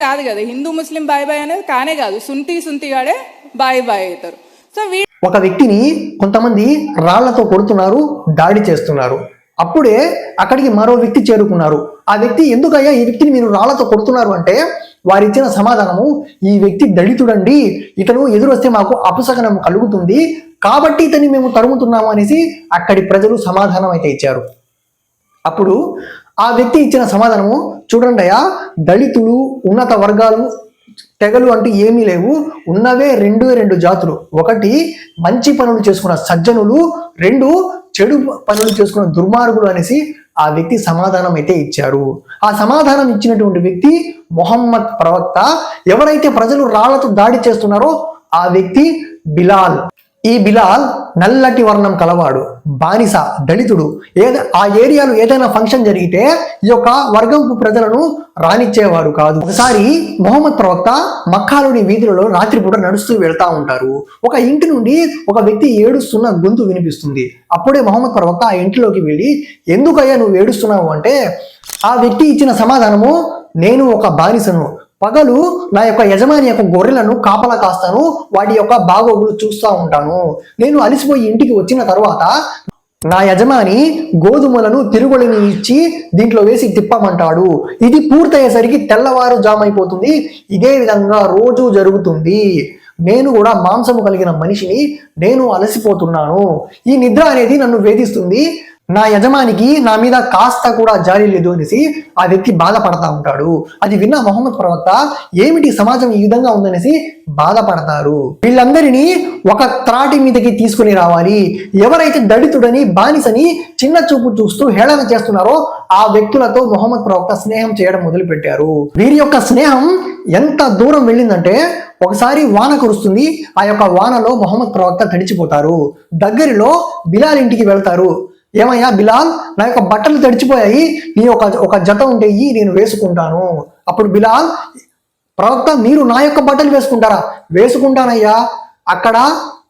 కాదు కదా హిందూ ముస్లిం bye bye అనేది కానే కాదు. సుంటి సుంటిగాడే బాయ్ బాయ్ అవుతారు. సో వీ ఒక వ్యక్తిని కొంతమంది రాళ్ళతో కొడుతున్నారు దాడి చేస్తున్నారు. అప్పుడే అక్కడికి మరో వ్యక్తి చేరుకున్నారు. ఆ వ్యక్తి ఎందుకయ్యా ఈ వ్యక్తిని మీరు రాళ్ళతో కొడుతున్నారు అంటే వారు ఇచ్చిన సమాధానము ఈ వ్యక్తి దళితుడండి ఇతను ఎదురొస్తే మాకు అపసగనం కలుగుతుంది కాబట్టి ఇతన్ని మేము తరుముతున్నాము అనేసి అక్కడి ప్రజలు సమాధానం అయితే ఇచ్చారు. అప్పుడు ఆ వ్యక్తి ఇచ్చిన సమాధానము చూడండి అయ్యా దళితులు ఉన్నత వర్గాలు తెగలు అంటూ ఏమీ లేవు. ఉన్నవే రెండు రెండు జాతులు. ఒకటి మంచి పనులు చేసుకున్న సజ్జనులు రెండు చెడు పనులు చేసుకున్న దుర్మార్గులు అనేసి ఆ వ్యక్తి సమాధానం అయితే ఇచ్చారు ఆ సమాధానం ఇచ్చినటువంటి వ్యక్తి మొహమ్మద్ ప్రవక్త. ఎవరైతే ప్రజలు రాళ్ళతో దాడి చేస్తున్నారో ఆ వ్యక్తి బిలాల్. ఈ బిలాల్ నల్లటి వర్ణం కలవాడు బానిస దళితుడు. ఏద ఆ ఏరియాలో ఏదైనా ఫంక్షన్ జరిగితే ఈ యొక్క వర్గంపు ప్రజలను రానిచ్చేవాడు కాదు. ఒకసారి మొహమ్మద్ ప్రవక్త మక్కాలోని వీధులలో రాత్రిపూట నడుస్తూ వెళ్తా ఉంటారు. ఒక ఇంటి నుండి ఒక వ్యక్తి ఏడుస్తున్న గొంతు వినిపిస్తుంది. అప్పుడే మొహమ్మద్ ప్రవక్త ఆ ఇంటిలోకి వెళ్ళి ఎందుకయ్యా నువ్వు ఏడుస్తున్నావు? అంటే ఆ వ్యక్తి ఇచ్చిన సమాధానము నేను ఒక బానిసను. పగలు నా యొక్క యజమాని యొక్క గొర్రెలను కాపలా కాస్తాను వాటి యొక్క బాగోగులు చూస్తూ ఉంటాను. నేను అలసిపోయి ఇంటికి వచ్చిన తర్వాత నా యజమాని గోధుమలను తిరుగులని ఇచ్చి దీంట్లో వేసి తిప్పమంటాడు. ఇది పూర్తయ్యేసరికి తెల్లవారు జామైపోతుంది ఇదే విధంగా రోజు జరుగుతుంది. నేను కూడా మాంసము కలిగిన మనిషిని నేను అలసిపోతున్నాను. ఈ నిద్ర అనేది నన్ను వేధిస్తుంది. నా యజమానికి నా మీద కాస్త కూడా జాలి లేదు అనేసి ఆ వ్యక్తి బాధపడతా ఉంటాడు. అది విన్న మొహమ్మద్ ప్రవక్త ఏమిటి సమాజం ఈ విధంగా ఉందనేసి బాధపడతారు. వీళ్ళందరినీ ఒక త్రాటి మీదకి తీసుకుని రావాలి. ఎవరైతే దళితుడని బానిసని చిన్న చూపు చూస్తూ హేళన చేస్తున్నారో ఆ వ్యక్తులతో మొహమ్మద్ ప్రవక్త స్నేహం చేయడం మొదలుపెట్టారు. వీరి యొక్క స్నేహం ఎంత దూరం వెళ్ళిందంటే ఒకసారి వాన కురుస్తుంది. ఆ యొక్క వానలో మొహమ్మద్ ప్రవక్త తడిచిపోతారు. దగ్గరలో బిలాల్ ఇంటికి వెళ్తారు. ఏమయ్యా బిలాల్ నా యొక్క బట్టలు తడిచిపోయాయి నీ ఒక ఒక జత ఉంటే నేను వేసుకుంటాను. అప్పుడు బిలాల్ ప్రవక్త మీరు నా యొక్క బట్టలు వేసుకుంటారా? వేసుకుంటానయ్యా అక్కడ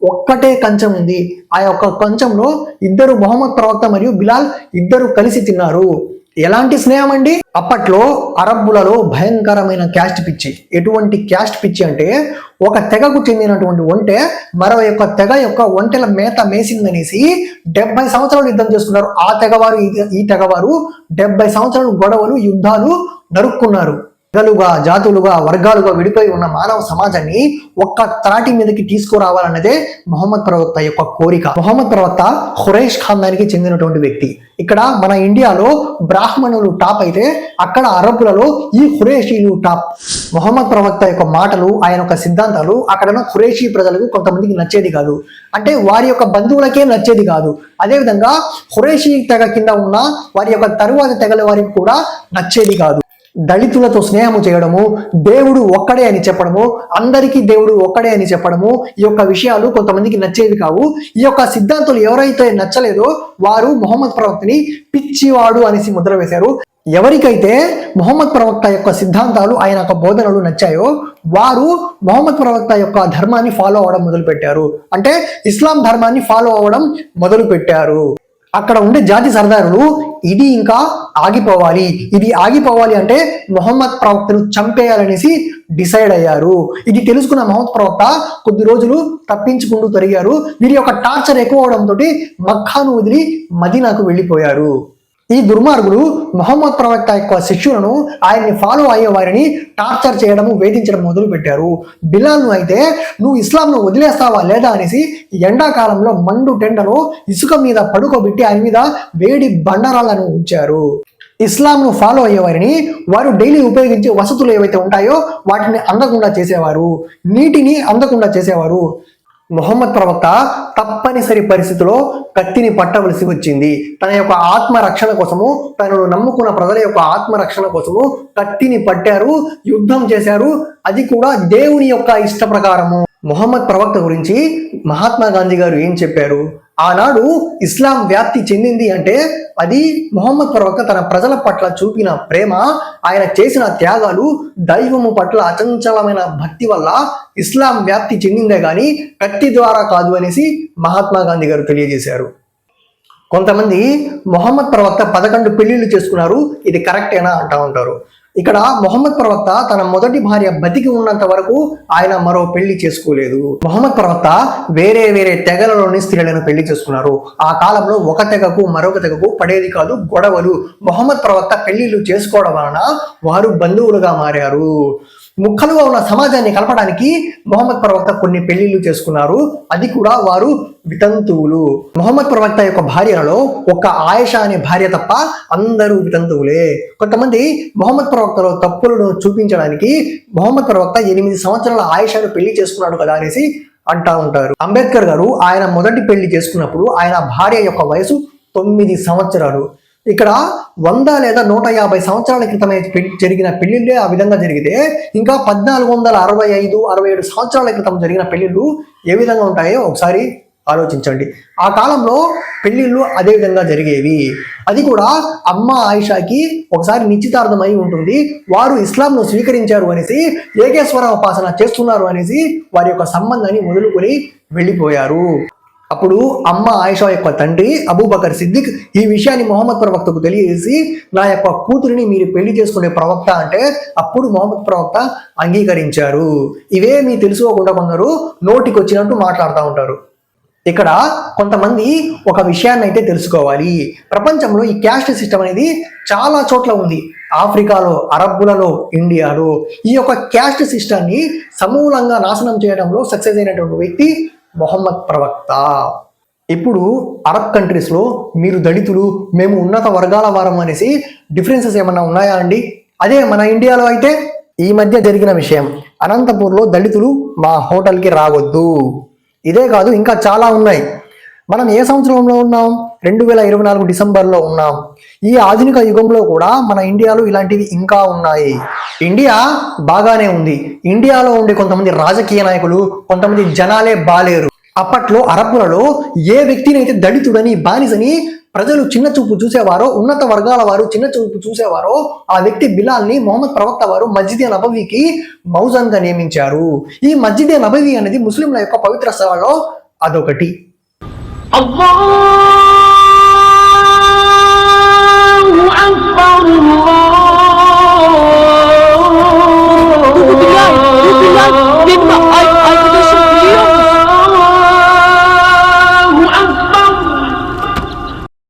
ఒక్కటే కంచం ఉంది. ఆ యొక్క కంచంలో ఇద్దరు మొహమ్మద్ ప్రవక్త మరియు బిలాల్ ఇద్దరు కలిసి తిన్నారు. ఎలాంటి స్నేహం అండి అప్పట్లో అరబ్బులలో భయంకరమైన క్యాస్ట్ పిచ్చి. ఎటువంటి క్యాస్ట్ పిచ్చి అంటే ఒక తెగకు చెందినటువంటి ఒంటె మరో యొక్క తెగ యొక్క ఒంటెల మేత మేసిందనేసి డెబ్బై సంవత్సరాలు యుద్ధం చేసుకున్నారు ఆ తెగవారు ఈ- తెగవారు డెబ్బై సంవత్సరాలు గొడవలు యుద్ధాలు నరుక్కున్నారు. తెగలుగా జాతులుగా వర్గాలుగా విడిపోయి ఉన్న మానవ సమాజాన్ని ఒక్క త్రాటి మీదకి తీసుకురావాలన్నదే మొహమ్మద్ ప్రవక్త యొక్క కోరిక. మొహమ్మద్ ప్రవక్త ఖురైష్ ఖాందానికి చెందినటువంటి వ్యక్తి. ఇక్కడ మన ఇండియాలో బ్రాహ్మణులు టాప్ అయితే అక్కడ అరబ్బులలో ఈ ఖురేషీలు టాప్. మొహమ్మద్ ప్రవక్త యొక్క మాటలు ఆయన యొక్క సిద్ధాంతాలు అక్కడ ఉన్న ఖురేషీ ప్రజలకు కొంతమందికి నచ్చేది కాదు. అంటే వారి యొక్క బంధువులకే నచ్చేది కాదు. అదేవిధంగా ఖురేషీ తెగ కింద ఉన్న వారి యొక్క తరువాత తెగల వారికి కూడా నచ్చేది కాదు. దళితులతో స్నేహము చేయడము దేవుడు ఒక్కడే అని చెప్పడము అందరికీ దేవుడు ఒక్కడే అని చెప్పడము ఈ యొక్క విషయాలు కొంతమందికి నచ్చేవి కావు. ఈ యొక్క సిద్ధాంతులు ఎవరైతే నచ్చలేదో వారు మొహమ్మద్ ప్రవక్తని పిచ్చివాడు అనేసి ముద్ర వేశారు. ఎవరికైతే మొహమ్మద్ ప్రవక్త యొక్క సిద్ధాంతాలు ఆయన యొక్క బోధనలు నచ్చాయో వారు మొహమ్మద్ ప్రవక్త యొక్క ధర్మాన్ని ఫాలో అవడం మొదలుపెట్టారు. అంటే ఇస్లాం ధర్మాన్ని ఫాలో అవ్వడం మొదలుపెట్టారు. అక్కడ ఉండే జాతి సర్దారులు ఇది ఇంకా ఆగిపోవాలి. ఇది ఆగిపోవాలి అంటే మొహమ్మద్ ప్రవక్తను చంపేయాలనేసి డిసైడ్ అయ్యారు. ఇది తెలుసుకున్న మహమ్మద్ ప్రవక్త కొద్ది రోజులు తప్పించుకుంటూ తిరిగారు. వీరి యొక్క టార్చర్ ఎక్కువ అవడంతో మక్కాను వదిలి మదీనాకు వెళ్ళిపోయారు. ఈ దుర్మార్గులు మొహమ్మద్ ప్రవక్త యొక్క శిష్యులను ఆయన్ని ఫాలో అయ్యే వారిని టార్చర్ చేయడము వేధించడం మొదలు పెట్టారు బిలాల్ను అయితే నువ్వు ఇస్లాంను వదిలేస్తావా లేదా? అనేసి ఎండాకాలంలో మండు టెండలో ఇసుక మీద పడుకోబెట్టి ఆయన మీద వేడి బండరాలను ఉంచారు. ఇస్లాంను ఫాలో అయ్యేవారిని వారు డైలీ ఉపయోగించే వసతులు ఏవైతే ఉంటాయో వాటిని అందకుండా చేసేవారు. నీటిని అందకుండా చేసేవారు. మొహమ్మద్ ప్రవక్త తప్పనిసరి పరిస్థితిలో కత్తిని పట్టవలసి వచ్చింది. తన యొక్క ఆత్మ రక్షణ కోసము తనను నమ్ముకున్న ప్రజల యొక్క ఆత్మ రక్షణ కోసము కత్తిని పట్టారు యుద్ధం చేశారు. అది కూడా దేవుని యొక్క ఇష్ట ప్రకారము. మొహమ్మద్ ప్రవక్త గురించి మహాత్మా గాంధీ గారు ఏం చెప్పారు? ఆనాడు ఇస్లాం వ్యాప్తి చెందింది అంటే అది మొహమ్మద్ ప్రవక్త తన ప్రజల పట్ల చూపిన ప్రేమ ఆయన చేసిన త్యాగాలు దైవము పట్ల అచంచలమైన భక్తి వల్ల ఇస్లాం వ్యాప్తి చెందిందే కానీ కత్తి ద్వారా కాదు అనేసి మహాత్మా గాంధీ గారు తెలియజేశారు. కొంతమంది మొహమ్మద్ ప్రవక్త పదకొండు పెళ్ళిళ్ళు చేసుకున్నారు ఇది కరెక్టేనా అంటా ఉంటారు. ఇక్కడ మొహమ్మద్ ప్రవక్త తన మొదటి భార్య బతికి ఉన్నంత వరకు ఆయన మరో పెళ్ళి చేసుకోలేదు. మొహమ్మద్ ప్రవక్త వేరే వేరే తెగలలోని స్త్రీలను పెళ్ళి చేసుకున్నారు. ఆ కాలంలో ఒక తెగకు మరొక తెగకు పడేది కాదు గొడవలు. మొహమ్మద్ ప్రవక్త పెళ్ళిళ్ళు చేసుకోవడం వలన వారు బంధువులుగా మారారు. ముక్కలుగా ఉన్న సమాజాన్ని కలపడానికి మొహమ్మద్ ప్రవక్త కొన్ని పెళ్ళిళ్ళు చేసుకున్నారు. అది కూడా వారు వితంతువులు. మొహమ్మద్ ప్రవక్త యొక్క భార్యలలో ఒక ఆయేషా అనే భార్య తప్ప అందరూ వితంతువులే. కొంతమంది మొహమ్మద్ ప్రవక్తలో తప్పులను చూపించడానికి మొహమ్మద్ ప్రవక్త ఎనిమిది సంవత్సరాల ఆయేషాను పెళ్ళి చేసుకున్నాడు కదా అనేసి అంటా ఉంటారు. అంబేద్కర్ గారు ఆయన మొదటి పెళ్ళి చేసుకున్నప్పుడు ఆయన భార్య యొక్క వయసు తొమ్మిది సంవత్సరాలు. ఇక్కడ వంద లేదా నూట యాభై సంవత్సరాల క్రితమే జరిగిన పెళ్ళిళ్ళే ఆ విధంగా జరిగితే ఇంకా పద్నాలుగు వందల అరవై ఐదు అరవై ఏడు సంవత్సరాల క్రితం జరిగిన పెళ్ళిళ్ళు ఏ విధంగా ఉంటాయో ఒకసారి ఆలోచించండి. ఆ కాలంలో పెళ్ళిళ్ళు అదే విధంగా జరిగేవి. అది కూడా అమ్మ ఆయిషాకి ఒకసారి నిశ్చితార్థం అయి ఉంటుంది. వారు ఇస్లాంను స్వీకరించారు అనేసి ఏకేశ్వర ఉపాసన చేస్తున్నారు అనేసి వారి యొక్క సంబంధాన్ని వదులుకొని వెళ్ళిపోయారు. అప్పుడు అమ్మ ఆయిషా యొక్క తండ్రి అబూబకర్ సిద్దిక్ ఈ విషయాన్ని మొహమ్మద్ ప్రవక్తకు తెలియజేసి నా యొక్క కూతురిని మీరు పెళ్ళి చేసుకునే ప్రవక్త అంటే అప్పుడు మొహమ్మద్ ప్రవక్త అంగీకరించారు. ఇవే మీ తెలుసుకోకుండా కొందరు నోటికి వచ్చినట్టు మాట్లాడుతూ ఉంటారు. ఇక్కడ కొంతమంది ఒక విషయాన్ని అయితే తెలుసుకోవాలి. ప్రపంచంలో ఈ క్యాస్ట్ సిస్టమ్ అనేది చాలా చోట్ల ఉంది. ఆఫ్రికాలో అరబ్బులలో ఇండియాలో. ఈ యొక్క క్యాస్ట్ సిస్టాన్ని సమూలంగా నాశనం చేయడంలో సక్సెస్ అయినటువంటి వ్యక్తి మొహమ్మద్ ప్రవక్త. ఇప్పుడు అరబ్ కంట్రీస్లో మీరు దళితులు మేము ఉన్నత వర్గాల వారం అనేసి డిఫరెన్సెస్ ఏమన్నా ఉన్నాయా అండి? అదే మన ఇండియాలో అయితే ఈ మధ్య జరిగిన విషయం. అనంతపూర్లో దళితులు మా హోటల్కి రావద్దు. ఇదే కాదు ఇంకా చాలా ఉన్నాయి. మనం ఏ సంవత్సరంలో ఉన్నాం? రెండు వేల ఇరవై నాలుగు డిసెంబర్లో ఉన్నాం. ఈ ఆధునిక యుగంలో కూడా మన ఇండియాలో ఇలాంటివి ఇంకా ఉన్నాయి. ఇండియా బాగానే ఉంది. ఇండియాలో ఉండే కొంతమంది రాజకీయ నాయకులు కొంతమంది జనాలే బాలేరు. అప్పట్లో అరబ్బులలో ఏ వ్యక్తిని అయితే దళితుడని బానిసని ప్రజలు చిన్న చూపు చూసేవారో ఉన్నత వర్గాల వారు చిన్న చూపు చూసేవారో ఆ వ్యక్తి బిలాల్ని మొహమ్మద్ ప్రవక్త వారు మస్జిదే నబవీకి మౌజన్గా నియమించారు. ఈ మస్జిదే నబవీ అనేది ముస్లింల యొక్క పవిత్ర స్థలంలో అదొకటి. Allah!